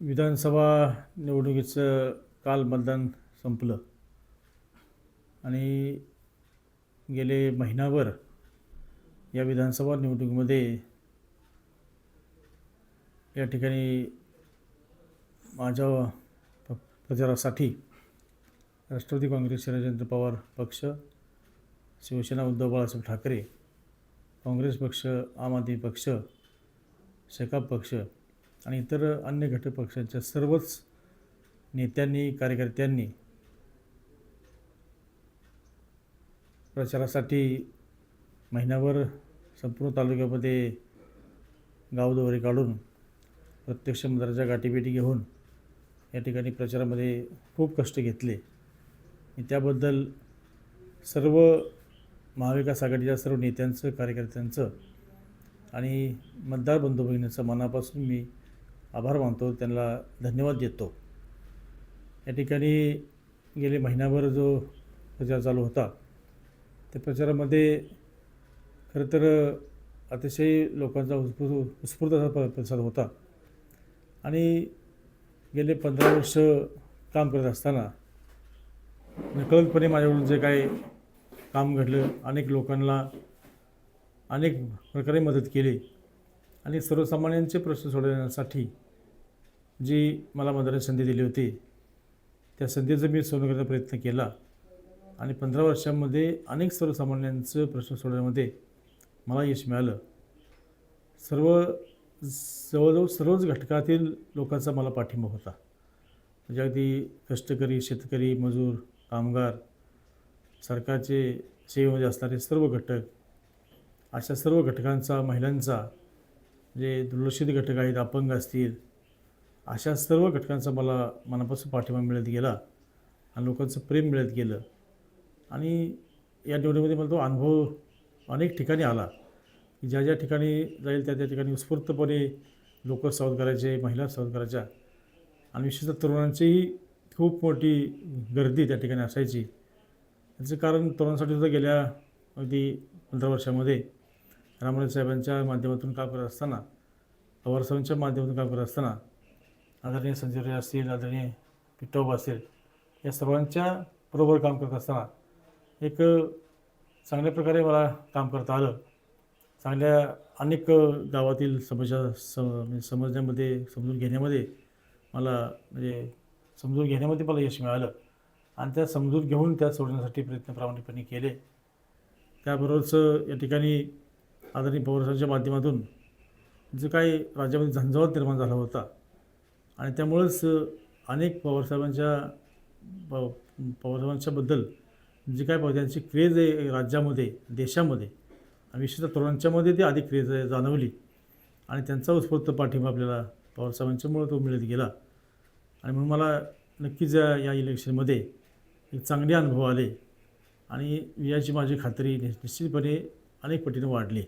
विधानसभा निवडणुकीचं काल मतदान संपलं. आणि गेले महिनाभर या विधानसभा निवडणुकीमध्ये या ठिकाणी माझ्या प- प्रचारासाठी राष्ट्रवादी काँग्रेस शरदचंद्र पवार पक्ष शिवसेना उद्धव बाळासाहेब ठाकरे काँग्रेस पक्ष आम आदमी पक्ष शेकाप पक्ष आणि इतर अन्य घटक पक्षांच्या सर्वच नेत्यांनी कार्यकर्त्यांनी प्रचारासाठी महिनाभर संपूर्ण तालुक्यामध्ये गावदोरे काढून प्रत्यक्ष मतदाराच्या गाठीभेटी घेऊन या ठिकाणी प्रचारामध्ये खूप कष्ट घेतले. त्याबद्दल सर्व महाविकास आघाडीच्या सर्व नेत्यांचं कार्यकर्त्यांचं आणि मतदार बंधू भगिनींचं मनापासून मी आभार मानतो त्यांना धन्यवाद देतो. या ठिकाणी गेले महिनाभर जो प्रचार चालू होता त्या प्रचारामध्ये खरं तर अतिशय लोकांचा उत्स्फूर्त उत्स्फूर्त असा प- प्रतिसाद होता. आणि गेले पंधरा वर्ष काम करत असताना नकळतपणे माझ्याकडून जे काही काम घडलं अनेक लोकांना अनेक प्रकारे मदत केली. आणि सर्वसामान्यांचे प्रश्न सोडवण्यासाठी जी मला मदत संधी दिली होती त्या संधीचा मी सोडवून करण्याचा प्रयत्न केला. आणि पंधरा वर्षांमध्ये अनेक सर्वसामान्यांचं प्रश्न सोडवण्यामध्ये मला यश मिळालं. सर्व जवळजवळ सर्वच घटकातील लोकांचा मला पाठिंबा होता. म्हणजे अगदी कष्टकरी शेतकरी मजूर कामगार सरकारचे सेवेमध्ये असणारे सर्व घटक अशा सर्व घटकांचा महिलांचा जे दुर्लक्षित घटक आहेत अपंग असतील अशा सर्व घटकांचा मला मनापासून पाठिंबा मिळत गेला आणि लोकांचं प्रेम मिळत गेलं. आणि या निवडणुकीमध्ये मला तो अनुभव अनेक ठिकाणी आला. की ज्या ज्या ठिकाणी जाईल त्या त्या ठिकाणी उत्स्फूर्तपणे लोक सावध करायचे महिला सावध करायच्या. आणि विशेषतः तरुणांचीही खूप मोठी गर्दी त्या ठिकाणी असायची. याचं कारण तरुणांसाठी सुद्धा गेल्या अगदी पंधरा वर्षामध्ये रामराज साहेबांच्या माध्यमातून काम करत असताना पवार साहेबांच्या माध्यमातून काम करत असताना आदरणीय संजय असतील आदरणीय पिट्टोबा असेल या सर्वांच्या बरोबर काम करत असताना एक चांगल्या प्रकारे मला काम करता आलं. चांगल्या अनेक गावातील समस्या स म्हणजे समजण्यामध्ये समजून घेण्यामध्ये मला म्हणजे समजून घेण्यामध्ये मला यश मिळालं. आणि त्या समजून घेऊन त्या सोडण्यासाठी प्रयत्न प्रामाणिकपणे केले. त्याबरोबरच या ठिकाणी आदरणीय पवारसाहेबांच्या माध्यमातून जो काही राज्यामध्ये झंझावात निर्माण झाला होता आणि त्यामुळंच अनेक पवारसाहेबांच्या प पवारसाहेबांच्याबद्दल जी काय पाहिजे त्यांची क्रेज आहे राज्यामध्ये देशामध्ये. आणि विशेषतः तरुणांच्यामध्ये ती अधिक क्रेज आहे जाणवली. आणि त्यांचा उत्स्फूर्त पाठिंबा आपल्याला पवारसाहेबांच्यामुळं तो मिळत गेला. आणि म्हणून मला नक्कीच या या इलेक्शनमध्ये एक चांगले अनुभव आले. आणि याची माझी खात्री निश्चितपणे अनेक पटीने वाढली.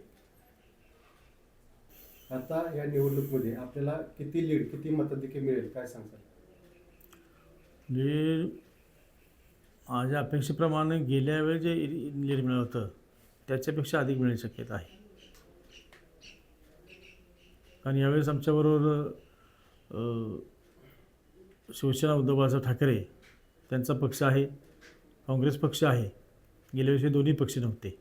आता या निवडणुकीमध्ये आपल्याला किती लीड किती मताधिक्य मिळेल? काय सांगता लीड माझ्या अपेक्षेप्रमाणे गेल्या वेळी जे लीड मिळालं होतं त्याच्यापेक्षा अधिक मिळण्याची शक्यता आहे. कारण यावेळेस आमच्याबरोबर शिवसेना उद्धव बाळासाहेब ठाकरे त्यांचा पक्ष आहे काँग्रेस पक्ष आहे. गेल्या वर्षी दोन्ही पक्ष नव्हते.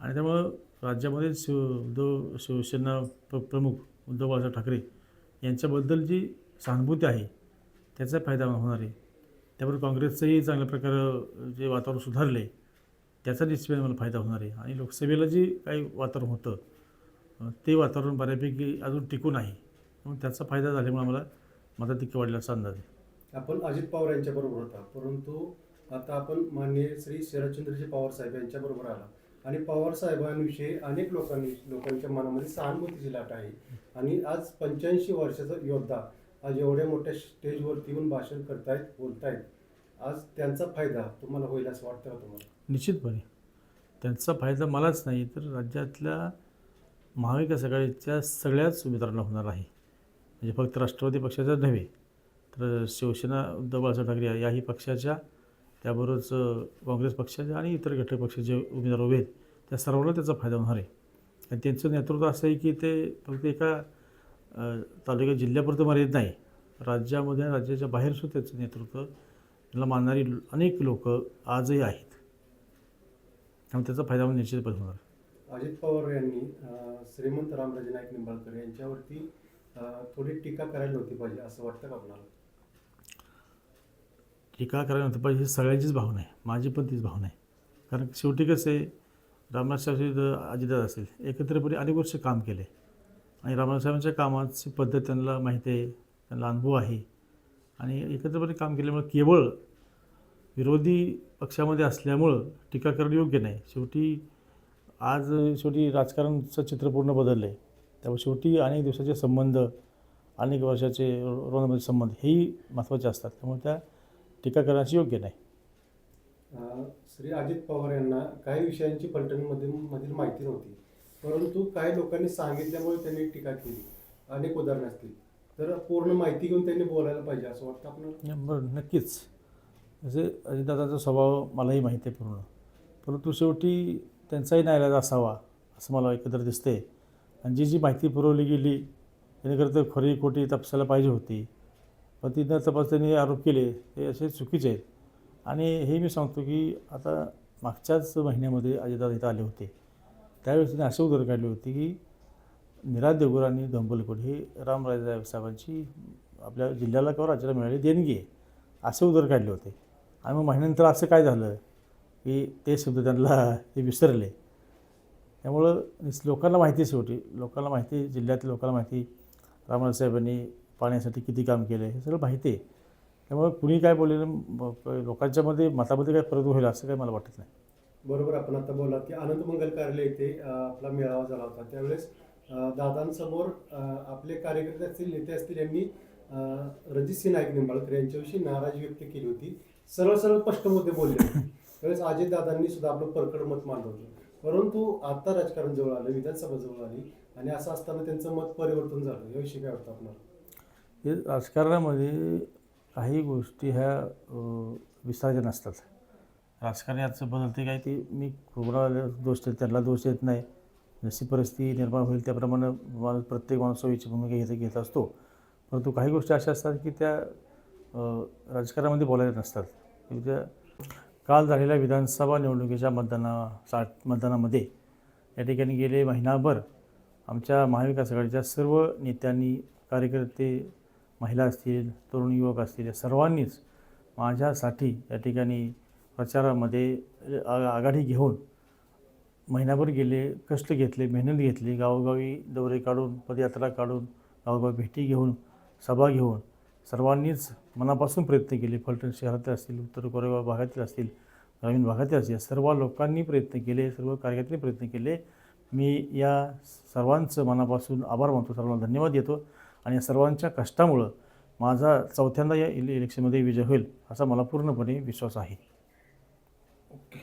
आणि त्यामुळं राज्यामध्ये शिव उद्धव शिवसेना प्र प्रमुख उद्धव बाळासाहेब ठाकरे यांच्याबद्दल जी सहानुभूती आहे त्याचा फायदा होणार आहे. त्याबरोबर काँग्रेसचंही चांगल्या प्रकारे जे वातावरण सुधारले त्याचा निश्चितपणे मला फायदा होणार आहे. आणि लोकसभेला जे काही वातावरण होतं ते वातावरण बऱ्यापैकी अजून टिकून आहे. म्हणून त्याचा फायदा झाल्यामुळे मला माझा वाढला वाढल्याचा अंदाज आहे. आपण अजित पवार यांच्याबरोबर होता. परंतु आता आपण माननीय श्री शरदचंद्रजी पवार साहेब यांच्याबरोबर आला. आणि पवार साहेबांविषयी अनेक लोकांनी लोकांच्या मनामध्ये सहानुभूतीची लाट आहे. आणि आज पंच्याऐंशी वर्षाचा योद्धा आज एवढ्या मोठ्या स्टेजवरती येऊन भाषण करतायत बोलतायत. आज त्यांचा फायदा तुम्हाला होईल असं वाटतं का तुम्हाला? निश्चितपणे. त्यांचा फायदा मलाच नाही तर राज्यातल्या महाविकास आघाडीच्या सगळ्याच उमेदवारांना होणार आहे. म्हणजे फक्त राष्ट्रवादी पक्षाचा नव्हे तर शिवसेना उद्धव बाळासाहेब ठाकरे या- याही पक्षाच्या त्याबरोबरच काँग्रेस पक्षाचे आणि इतर घटक पक्षाचे उमेदवार उभे आहेत त्या सर्वांना त्याचा फायदा होणार आहे. आणि त्यांचं नेतृत्व असं आहे की ते फक्त एका तालुक्या जिल्ह्यापुरतं मर्यादित नाही राज्यामध्ये राज्याच्या बाहेरसुद्धा त्याचं नेतृत्व त्याला मानणारी अनेक लोक आजही आहेत. त्यामुळे त्याचा फायदा म्हणजे निश्चितपणे होणार अजित पवार यांनी श्रीमंत रामराजे नाईक निंबाळकर यांच्यावरती थोडी टीका करायला नव्हती पाहिजे असं वाटतं का आपल्याला? टीका करायला नव्हती पाहिजे ही सगळ्यांचीच भावना आहे. माझी पण तीच भावना आहे. कारण शेवटी कसं आहे रामनाथ साहेब अजितदादा असेल एकत्रपणे अनेक वर्ष काम केले. आणि रामनाथ साहेबांच्या कामाची पद्धत त्यांना माहिती आहे त्यांना अनुभव आहे. आणि एकत्रपणे काम केल्यामुळे केवळ विरोधी पक्षामध्ये असल्यामुळं टीका करणं योग्य नाही. शेवटी आज शेवटी राजकारणचं चित्र पूर्ण बदललं आहे. त्यामुळे शेवटी अनेक दिवसाचे संबंध अनेक वर्षाचे रोजमध्ये संबंध हेही महत्त्वाचे असतात. त्यामुळे त्या टीका करण्याची योग्य नाही. श्री अजित पवार यांना काही विषयांची पलटणमध्ये मधील माहिती नव्हती. परंतु काही लोकांनी सांगितल्यामुळे त्यांनी टीका केली. अनेक उदाहरणं असतील. तर पूर्ण माहिती घेऊन त्यांनी बोलायला पाहिजे असं वाटतं आपल्याला? बरं नक्कीच. जसे अजितदादाचा स्वभाव मलाही माहिती आहे पूर्ण. परंतु शेवटी त्यांचाही नाईलाज असावा असं मला एकत्र दिसते आणि जी जी माहिती पुरवली गेली जेणेकरता खरी खोटी तपासायला पाहिजे होती. पण तिथं तपासणी आरोप केले ते असे चुकीचे आहेत. आणि हे मी सांगतो की आता मागच्याच महिन्यामध्ये अजितदादा इथं आले होते. त्यावेळेस त्यांनी असे उदर काढले होते की निराज देवगर आणि दंबलकोट हे रामराजे साहेबांची आपल्या जिल्ह्याला किंवा राज्याला मिळाली देणगी आहे. असे उदर काढले होते. आणि मग महिन्यानंतर असं काय झालं की ते शब्द त्यांना ते विसरले. त्यामुळं लोकांना माहिती शेवटी. लोकांना माहिती जिल्ह्यातील लोकांना माहिती रामराज साहेबांनी पाण्यासाठी किती काम केलं हे सगळं माहिती आहे. त्यामुळे कुणी काय बोललेलं लोकांच्यामध्ये मतामध्ये काय फरक होईल असं काही मला वाटत नाही. बरोबर आपण आता बोला की आनंद मंगल कार्यालय इथे आपला मेळावा झाला होता. त्यावेळेस दादांसमोर आपले कार्यकर्ते असतील नेते असतील यांनी रजित सिंह नाईक निंबाळकर यांच्याविषयी नाराजी व्यक्त केली होती. सरळ सरळ स्पष्ट मुद्दे बोलले होते. त्यावेळेस अजित दादांनी सुद्धा आपलं परकड मत मांडलं होतं परंतु आता राजकारण जवळ आलं विधानसभा जवळ आली आणि असं असताना त्यांचं मत परिवर्तन झालं. याविषयी काय वाटतं आपल्याला? हे राजकारणामध्ये काही गोष्टी ह्या विसर्जन असतात. नसतात राजकारणाचं बदलते काय ते मी कोणाला दोष देत त्यांना दोष देत नाही. जशी परिस्थिती निर्माण होईल त्याप्रमाणे माणूस प्रत्येक माणूस सोयीची भूमिका घेत घेत असतो. परंतु काही गोष्टी अशा असतात की त्या राजकारणामध्ये बोलायला नसतात. त्या काल झालेल्या विधानसभा निवडणुकीच्या मतदाना सा मतदानामध्ये या ठिकाणी गेले महिनाभर आमच्या महाविकास आघाडीच्या सर्व नेत्यांनी कार्यकर्ते महिला असतील तरुण युवक असतील या सर्वांनीच माझ्यासाठी या ठिकाणी प्रचारामध्ये आ- आघाडी घेऊन महिनाभर गेले कष्ट घेतले मेहनत घेतली गावोगावी दौरे काढून पदयात्रा काढून गावोगावी भेटी घेऊन सभा घेऊन सर्वांनीच मनापासून प्रयत्न केले. फलटण शहरातील असतील उत्तर कोरेगाव भागातील असतील ग्रामीण भागातील असतील या सर्व लोकांनी प्रयत्न केले सर्व कार्यकर्त्यांनी प्रयत्न केले. मी या सर्वांचं मनापासून आभार मानतो. सर्वांना धन्यवाद देतो. आणि या सर्वांच्या कष्टामुळं माझा चौथ्यांदा या इले इलेक्शनमध्ये विजय होईल असा मला पूर्णपणे विश्वास आहे. ओके.